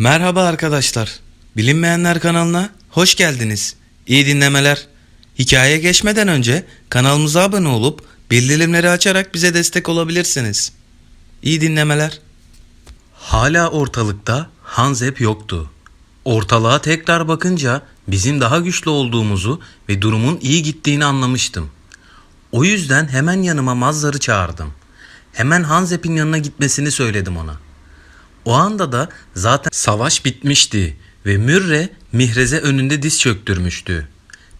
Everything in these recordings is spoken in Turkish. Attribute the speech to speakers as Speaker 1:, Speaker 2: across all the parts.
Speaker 1: Merhaba arkadaşlar. Bilinmeyenler kanalına hoş geldiniz. İyi dinlemeler. Hikayeye geçmeden önce kanalımıza abone olup bildirimleri açarak bize destek olabilirsiniz. İyi dinlemeler. Hala ortalıkta Hanzep yoktu. Ortalığa tekrar bakınca bizim daha güçlü olduğumuzu ve durumun iyi gittiğini anlamıştım. O yüzden hemen yanıma Mazzar'ı çağırdım. Hemen Hanzep'in yanına gitmesini söyledim ona. O anda da zaten savaş bitmişti ve Mürre Mihrez'e önünde diz çöktürmüştü.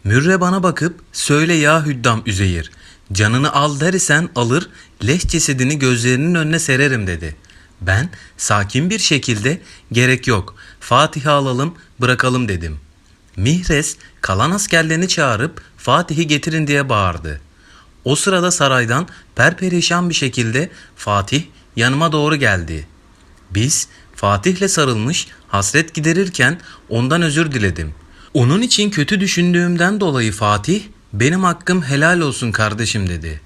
Speaker 1: Mürre bana bakıp söyle ya Hüddam Üzeyir canını al derisen alır leş cesedini gözlerinin önüne sererim dedi. Ben sakin bir şekilde gerek yok Fatih'i alalım bırakalım dedim. Mihrez kalan askerlerini çağırıp Fatih'i getirin diye bağırdı. O sırada saraydan perperişan bir şekilde Fatih yanıma doğru geldi. Biz Fatih'le sarılmış hasret giderirken ondan özür diledim. Onun için kötü düşündüğümden dolayı Fatih benim hakkım helal olsun kardeşim dedi.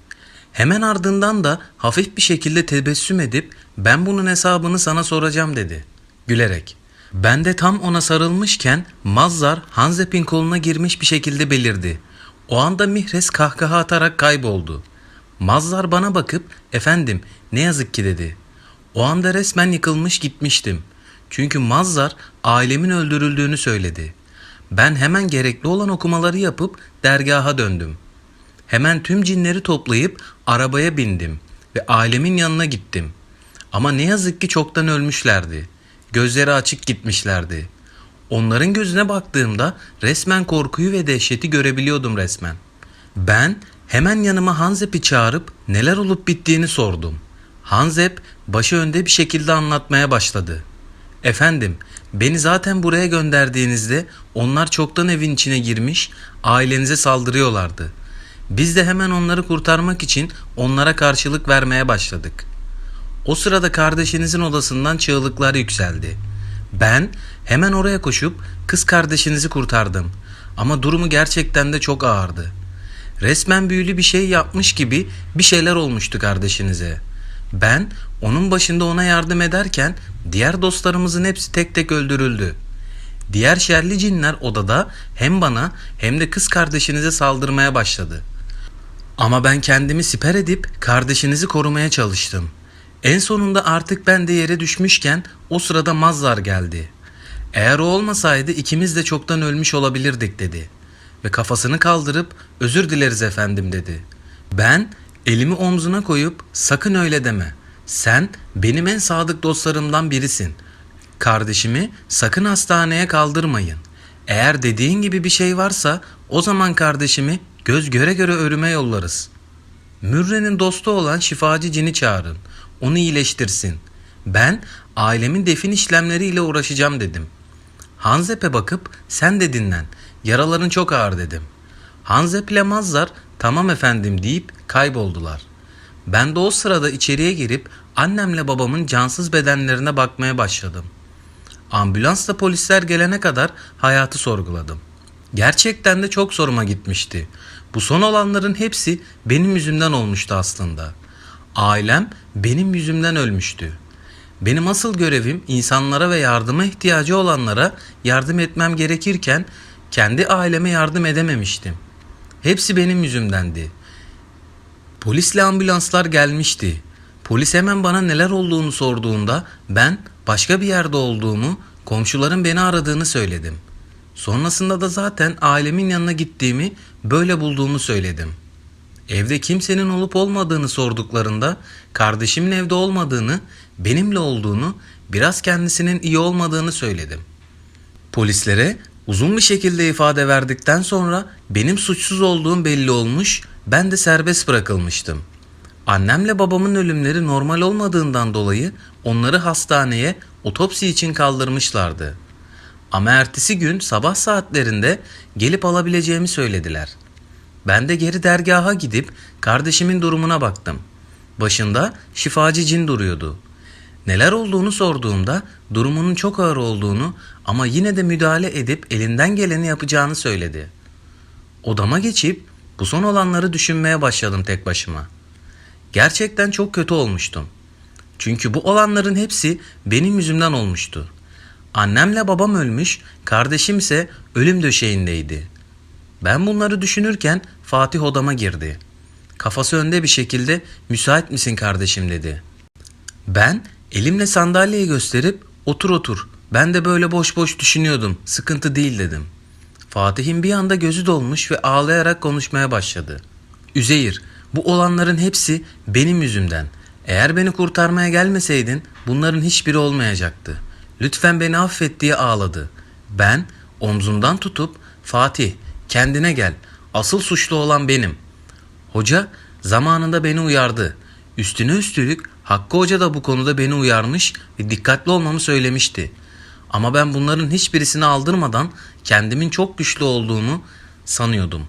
Speaker 1: Hemen ardından da hafif bir şekilde tebessüm edip ben bunun hesabını sana soracağım dedi. Gülerek. Ben de tam ona sarılmışken Mazzar Hanzep'in koluna girmiş bir şekilde belirdi. O anda Mihres kahkaha atarak kayboldu. Mazzar bana bakıp efendim ne yazık ki dedi. O anda resmen yıkılmış gitmiştim. Çünkü Mazzar ailemin öldürüldüğünü söyledi. Ben hemen gerekli olan okumaları yapıp dergaha döndüm. Hemen tüm cinleri toplayıp arabaya bindim ve ailemin yanına gittim. Ama ne yazık ki çoktan ölmüşlerdi. Gözleri açık gitmişlerdi. Onların gözüne baktığımda resmen korkuyu ve dehşeti görebiliyordum resmen. Ben hemen yanıma Hanzep'i çağırıp neler olup bittiğini sordum. Hanzep başı önde bir şekilde anlatmaya başladı. Efendim, beni zaten buraya gönderdiğinizde onlar çoktan evin içine girmiş, ailenize saldırıyorlardı. Biz de hemen onları kurtarmak için onlara karşılık vermeye başladık. O sırada kardeşinizin odasından çığlıklar yükseldi. Ben hemen oraya koşup kız kardeşinizi kurtardım. Ama durumu gerçekten de çok ağırdı. Resmen büyülü bir şey yapmış gibi bir şeyler olmuştu kardeşinize. Ben onun başında ona yardım ederken diğer dostlarımızın hepsi tek tek öldürüldü. Diğer şerli cinler odada hem bana hem de kız kardeşinize saldırmaya başladı. Ama ben kendimi siper edip kardeşinizi korumaya çalıştım. En sonunda artık ben de yere düşmüşken o sırada Mazzar geldi. Eğer o olmasaydı ikimiz de çoktan ölmüş olabilirdik dedi. Ve kafasını kaldırıp özür dileriz efendim dedi. Ben elimi omzuna koyup sakın öyle deme. Sen benim en sadık dostlarımdan birisin. Kardeşimi sakın hastaneye kaldırmayın. Eğer dediğin gibi bir şey varsa o zaman kardeşimi göz göre göre ölüme yollarız. Mürre'nin dostu olan şifacı cini çağırın. Onu iyileştirsin. Ben ailemin defin işlemleriyle uğraşacağım dedim. Hanzep'e bakıp sen de dinlen. Yaraların çok ağır dedim. Hanzep ile Mazzar tamam efendim deyip kayboldular. Ben de o sırada içeriye girip annemle babamın cansız bedenlerine bakmaya başladım. Ambulansla polisler gelene kadar hayatı sorguladım. Gerçekten de çok soruma gitmişti. Bu son olanların hepsi benim yüzümden olmuştu aslında. Ailem benim yüzümden ölmüştü. Benim asıl görevim insanlara ve yardıma ihtiyacı olanlara yardım etmem gerekirken kendi aileme yardım edememiştim. Hepsi benim yüzümdendi. Polisle ambulanslar gelmişti. Polis hemen bana neler olduğunu sorduğunda ben başka bir yerde olduğumu, komşuların beni aradığını söyledim. Sonrasında da zaten ailemin yanına gittiğimi, böyle bulduğumu söyledim. Evde kimsenin olup olmadığını sorduklarında kardeşimin evde olmadığını, benimle olduğunu, biraz kendisinin iyi olmadığını söyledim. Polislere uzun bir şekilde ifade verdikten sonra benim suçsuz olduğum belli olmuş, ben de serbest bırakılmıştım. Annemle babamın ölümleri normal olmadığından dolayı onları hastaneye otopsi için kaldırmışlardı. Ama ertesi gün sabah saatlerinde gelip alabileceğimi söylediler. Ben de geri dergaha gidip kardeşimin durumuna baktım. Başında şifacı cin duruyordu. Neler olduğunu sorduğumda durumunun çok ağır olduğunu ama yine de müdahale edip elinden geleni yapacağını söyledi. Odama geçip bu son olanları düşünmeye başladım tek başıma. Gerçekten çok kötü olmuştum. Çünkü bu olanların hepsi benim yüzümden olmuştu. Annemle babam ölmüş, kardeşim ise ölüm döşeğindeydi. Ben bunları düşünürken Fatih odama girdi. Kafası önde bir şekilde müsait misin kardeşim dedi. Ben elimle sandalyeyi gösterip otur otur. Ben de böyle boş boş düşünüyordum. Sıkıntı değil dedim. Fatih'in bir anda gözü dolmuş ve ağlayarak konuşmaya başladı. Üzeyir, bu olanların hepsi benim yüzümden. Eğer beni kurtarmaya gelmeseydin bunların hiçbiri olmayacaktı. Lütfen beni affet diye ağladı. Ben omzundan tutup Fatih kendine gel. Asıl suçlu olan benim. Hoca zamanında beni uyardı. Üstüne üstlük Hakkı Hoca da bu konuda beni uyarmış ve dikkatli olmamı söylemişti. Ama ben bunların hiçbirisini aldırmadan kendimin çok güçlü olduğunu sanıyordum.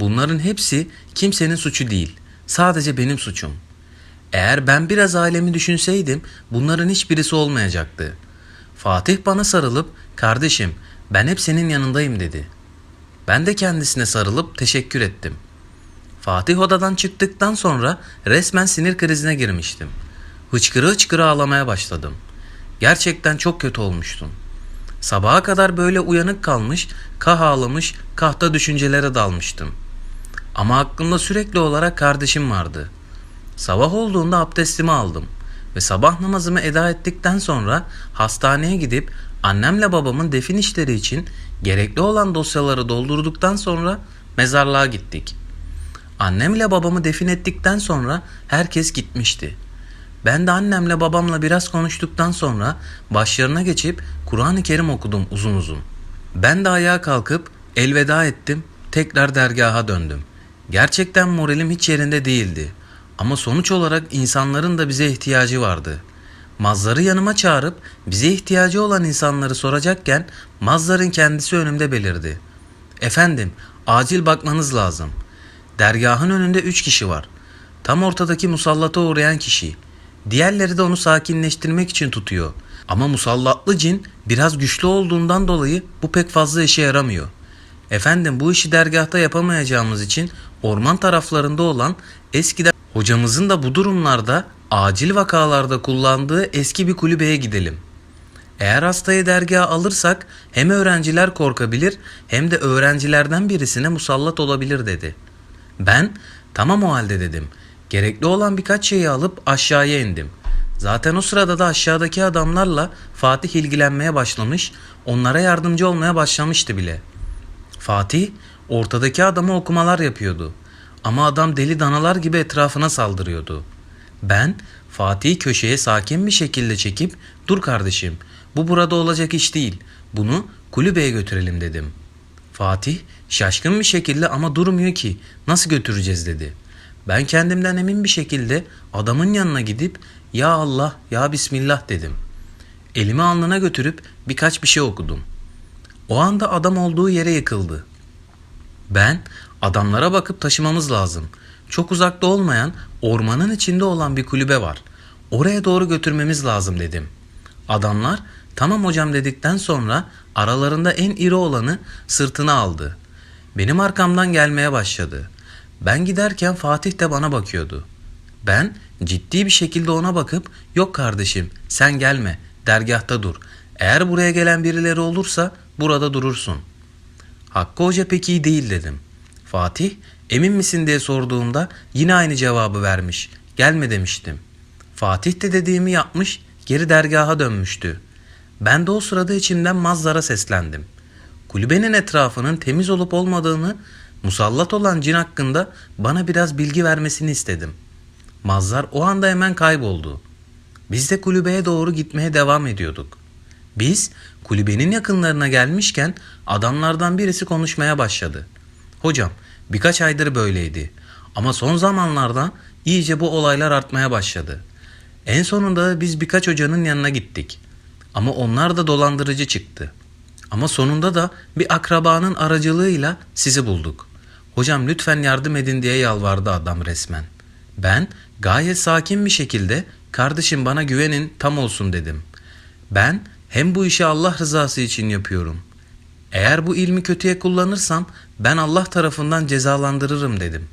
Speaker 1: Bunların hepsi kimsenin suçu değil. Sadece benim suçum. Eğer ben biraz ailemi düşünseydim bunların hiçbirisi olmayacaktı. Fatih bana sarılıp kardeşim ben hep senin yanındayım dedi. Ben de kendisine sarılıp teşekkür ettim. Fatih odadan çıktıktan sonra resmen sinir krizine girmiştim. Hıçkırı hıçkırı ağlamaya başladım. Gerçekten çok kötü olmuştum. Sabaha kadar böyle uyanık kalmış, kah ağlamış, kahta düşüncelere dalmıştım. Ama aklımda sürekli olarak kardeşim vardı. Sabah olduğunda abdestimi aldım ve sabah namazımı eda ettikten sonra hastaneye gidip annemle babamın defin işleri için gerekli olan dosyaları doldurduktan sonra mezarlığa gittik. Annemle babamı defin ettikten sonra herkes gitmişti. Ben de annemle babamla biraz konuştuktan sonra başlarına geçip Kur'an-ı Kerim okudum uzun uzun. Ben de ayağa kalkıp elveda ettim, tekrar dergaha döndüm. Gerçekten moralim hiç yerinde değildi. Ama sonuç olarak insanların da bize ihtiyacı vardı. Mazlar'ı yanıma çağırıp bize ihtiyacı olan insanları soracakken Mazlar'ın kendisi önümde belirdi. Efendim, acil bakmanız lazım. Dergahın önünde üç kişi var. Tam ortadaki musallata uğrayan kişi. Diğerleri de onu sakinleştirmek için tutuyor. Ama musallatlı cin biraz güçlü olduğundan dolayı bu pek fazla işe yaramıyor. Efendim bu işi dergahta yapamayacağımız için orman taraflarında olan eskiden hocamızın da bu durumlarda acil vakalarda kullandığı eski bir kulübeye gidelim. Eğer hastayı dergaha alırsak hem öğrenciler korkabilir hem de öğrencilerden birisine musallat olabilir dedi. Ben tamam o halde dedim. Gerekli olan birkaç şeyi alıp aşağıya indim. Zaten o sırada da aşağıdaki adamlarla Fatih ilgilenmeye başlamış, onlara yardımcı olmaya başlamıştı bile. Fatih ortadaki adama okumalar yapıyordu. Ama adam deli danalar gibi etrafına saldırıyordu. Ben Fatih'i köşeye sakin bir şekilde çekip ''Dur kardeşim bu burada olacak iş değil. Bunu kulübeye götürelim.'' dedim. Fatih şaşkın bir şekilde ama durmuyor ki nasıl götüreceğiz dedi. Ben kendimden emin bir şekilde adamın yanına gidip ya Allah ya Bismillah dedim. Elimi alnına götürüp birkaç bir şey okudum. O anda adam olduğu yere yıkıldı. Ben adamlara bakıp taşımamız lazım. Çok uzakta olmayan ormanın içinde olan bir kulübe var. Oraya doğru götürmemiz lazım dedim. Adamlar tamam hocam dedikten sonra aralarında en iri olanı sırtına aldı. Benim arkamdan gelmeye başladı. Ben giderken Fatih de bana bakıyordu. Ben ciddi bir şekilde ona bakıp yok kardeşim sen gelme dergahta dur. Eğer buraya gelen birileri olursa burada durursun. Hakkı Hoca pek iyi değil dedim. Fatih emin misin diye sorduğumda yine aynı cevabı vermiş. Gelme demiştim. Fatih de dediğimi yapmış geri dergaha dönmüştü. Ben de o sırada içimden Mazzar'a seslendim. Kulübenin etrafının temiz olup olmadığını musallat olan cin hakkında bana biraz bilgi vermesini istedim. Mazzar o anda hemen kayboldu. Biz de kulübeye doğru gitmeye devam ediyorduk. Biz kulübenin yakınlarına gelmişken adamlardan birisi konuşmaya başladı. Hocam birkaç aydır böyleydi ama son zamanlarda iyice bu olaylar artmaya başladı. En sonunda biz birkaç hocanın yanına gittik. Ama onlar da dolandırıcı çıktı. Ama sonunda da bir akrabanın aracılığıyla sizi bulduk. Hocam lütfen yardım edin diye yalvardı adam resmen. Ben gayet sakin bir şekilde kardeşim bana güvenin tam olsun dedim. Ben hem bu işi Allah rızası için yapıyorum. Eğer bu ilmi kötüye kullanırsam ben Allah tarafından cezalandırırım dedim.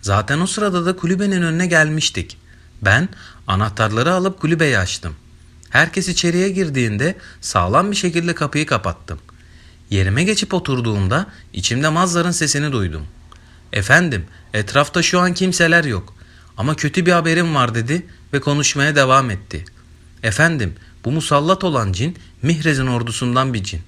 Speaker 1: Zaten o sırada da kulübenin önüne gelmiştik. Ben anahtarları alıp kulübeyi açtım. Herkes içeriye girdiğinde sağlam bir şekilde kapıyı kapattım. Yerime geçip oturduğumda içimde Mazzar'ın sesini duydum. Efendim, etrafta şu an kimseler yok. Ama kötü bir haberim var dedi ve konuşmaya devam etti. Efendim, bu musallat olan cin Mihrez'in ordusundan bir cin.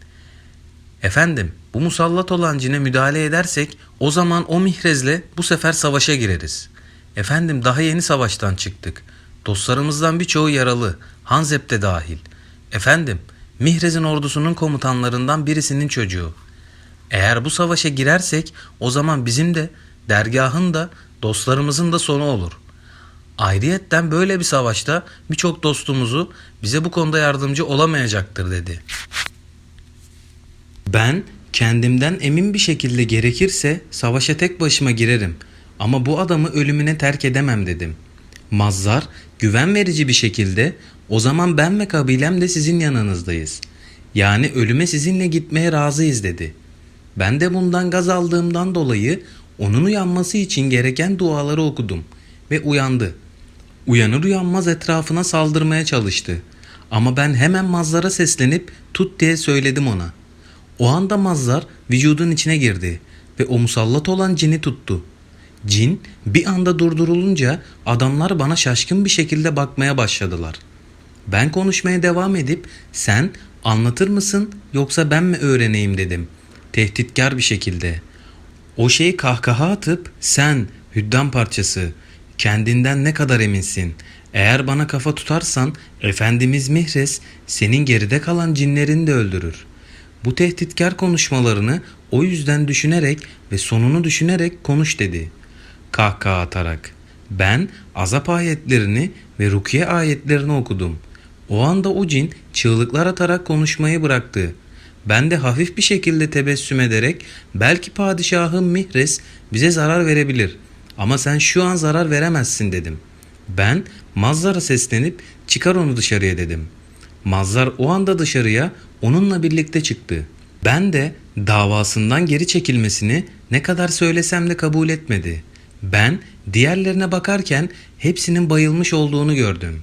Speaker 1: Efendim, bu musallat olan cine müdahale edersek o zaman o Mihrez'le bu sefer savaşa gireriz. Efendim daha yeni savaştan çıktık. Dostlarımızdan birçoğu yaralı, Hanzep de dahil. Efendim, Mihrez'in ordusunun komutanlarından birisinin çocuğu. Eğer bu savaşa girersek o zaman bizim de, dergahın da, dostlarımızın da sonu olur. Ayrıyetten böyle bir savaşta birçok dostumuzu bize bu konuda yardımcı olamayacaktır dedi. Ben kendimden emin bir şekilde gerekirse savaşa tek başıma girerim ama bu adamı ölümüne terk edemem dedim. Mazzar güven verici bir şekilde o zaman ben ve kabilem de sizin yanınızdayız. Yani ölüme sizinle gitmeye razıyız dedi. Ben de bundan gaz aldığımdan dolayı onun uyanması için gereken duaları okudum ve uyandı. Uyanır uyanmaz etrafına saldırmaya çalıştı. Ama ben hemen Mazzar'a seslenip tut diye söyledim ona. O anda Mazzar vücudun içine girdi ve o musallat olan cini tuttu. Cin bir anda durdurulunca adamlar bana şaşkın bir şekilde bakmaya başladılar. Ben konuşmaya devam edip sen anlatır mısın yoksa ben mi öğreneyim dedim. Tehditkar bir şekilde. O şey kahkaha atıp sen hüddam parçası kendinden ne kadar eminsin? Eğer bana kafa tutarsan Efendimiz Mihres senin geride kalan cinlerini de öldürür. Bu tehditkar konuşmalarını o yüzden düşünerek ve sonunu düşünerek konuş dedi. Kahkaha atarak. Ben azap ayetlerini ve rukiye ayetlerini okudum. O anda o cin çığlıklar atarak konuşmayı bıraktı. Ben de hafif bir şekilde tebessüm ederek belki padişahım Mihres bize zarar verebilir ama sen şu an zarar veremezsin dedim. Ben Mazzar'a seslenip çıkar onu dışarıya dedim. Mazzar o anda dışarıya onunla birlikte çıktı. Ben de davasından geri çekilmesini ne kadar söylesem de kabul etmedi. Ben diğerlerine bakarken hepsinin bayılmış olduğunu gördüm.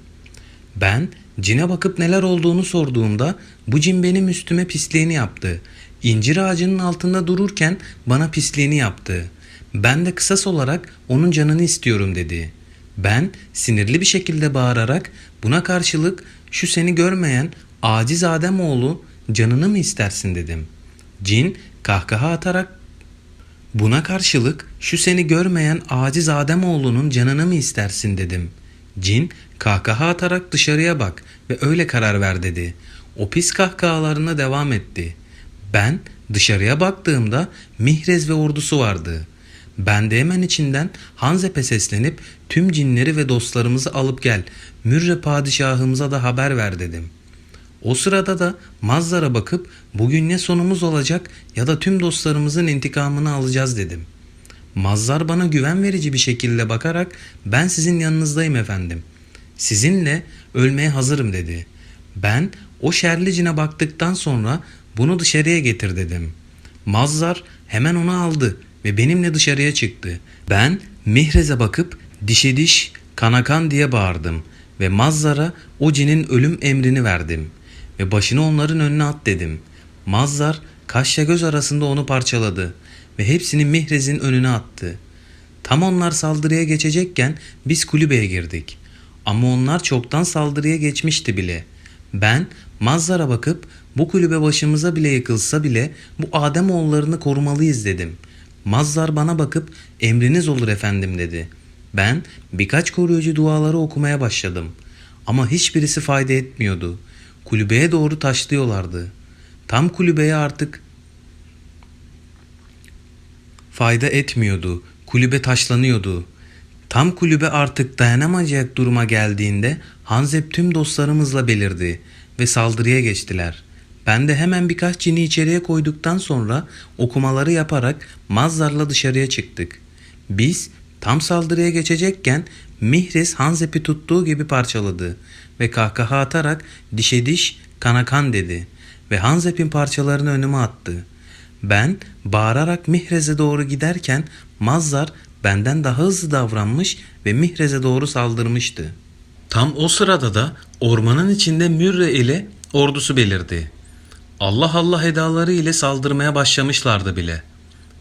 Speaker 1: Ben cine bakıp neler olduğunu sorduğumda bu cin benim üstüme pisliğini yaptı. İncir ağacının altında dururken bana pisliğini yaptı. Ben de kısas olarak onun canını istiyorum dedi. Ben sinirli bir şekilde bağırarak buna karşılık şu seni görmeyen aciz Ademoğlu canını mı istersin dedim. Cin kahkaha atarak buna karşılık şu seni görmeyen aciz Ademoğlu'nun canını mı istersin dedim. Cin kahkaha atarak dışarıya bak ve öyle karar ver dedi. O pis kahkahalarına devam etti. Ben dışarıya baktığımda Mihrez ve ordusu vardı. Ben de hemen içinden Hanzep'e seslenip tüm cinleri ve dostlarımızı alıp gel. Mürre padişahımıza da haber ver dedim. O sırada da Mazzar'a bakıp bugün ne sonumuz olacak ya da tüm dostlarımızın intikamını alacağız dedim. Mazzar bana güven verici bir şekilde bakarak ben sizin yanınızdayım efendim. Sizinle ölmeye hazırım dedi. Ben o şerli baktıktan sonra bunu dışarıya getir dedim. Mazzar hemen onu aldı ve benimle dışarıya çıktı. Ben Mihrez'e bakıp dişe diş, kana kan diye bağırdım ve Mazzar'a o cinin ölüm emrini verdim ve başını onların önüne at dedim. Mazzar kaşla göz arasında onu parçaladı ve hepsini Mihrez'in önüne attı. Tam onlar saldırıya geçecekken biz kulübeye girdik. Ama onlar çoktan saldırıya geçmişti bile. Ben Mazzar'a bakıp bu kulübe başımıza bile yıkılsa bile bu Adem oğullarını korumalıyız dedim. Mazzar bana bakıp emriniz olur efendim dedi. Ben birkaç koruyucu duaları okumaya başladım. Ama hiçbirisi fayda etmiyordu. Kulübeye doğru taşlıyorlardı. Tam kulübeye artık fayda etmiyordu. Kulübe taşlanıyordu. Tam kulübe artık dayanamayacak duruma geldiğinde Hanzep tüm dostlarımızla belirdi ve saldırıya geçtiler. Ben de hemen birkaç cini içeriye koyduktan sonra okumaları yaparak Mazzar'la dışarıya çıktık. Biz tam saldırıya geçecekken Mihres Hanzep'i tuttuğu gibi parçaladı ve kahkaha atarak dişe diş kana kan dedi ve Hanzep'in parçalarını önüme attı. Ben bağırarak Mihrez'e doğru giderken Mazzar benden daha hızlı davranmış ve Mihrez'e doğru saldırmıştı. Tam o sırada da ormanın içinde Mürre ile ordusu belirdi. Allah Allah edaları ile saldırmaya başlamışlardı bile.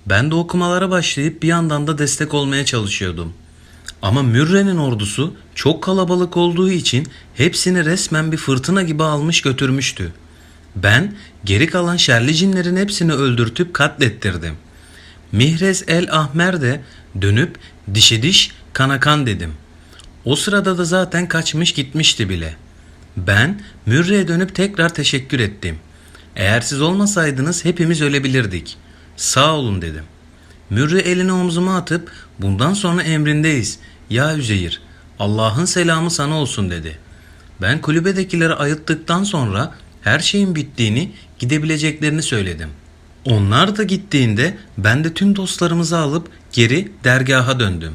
Speaker 1: Ben de okumalara başlayıp bir yandan da destek olmaya çalışıyordum. Ama Mürre'nin ordusu çok kalabalık olduğu için hepsini resmen bir fırtına gibi almış götürmüştü. Ben geri kalan şerli cinlerin hepsini öldürtüp katlettirdim. Mihrez el Ahmer de dönüp dişe diş kana kan dedim. O sırada da zaten kaçmış gitmişti bile. Ben Mürre'ye dönüp tekrar teşekkür ettim. Eğer siz olmasaydınız hepimiz ölebilirdik. Sağ olun dedim. Mürre elini omzuma atıp bundan sonra emrindeyiz. Ya Üzeyir Allah'ın selamı sana olsun dedi. Ben kulübedekileri ayılttıktan sonra her şeyin bittiğini gidebileceklerini söyledim. Onlar da gittiğinde ben de tüm dostlarımızı alıp geri dergaha döndüm.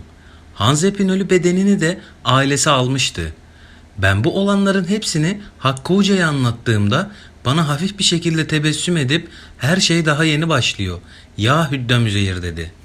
Speaker 1: Hanzep'in ölü bedenini de ailesi almıştı. Ben bu olanların hepsini Hakkı Hoca'ya anlattığımda bana hafif bir şekilde tebessüm edip her şey daha yeni başlıyor. Ya Hüddem Üzeyir dedi.''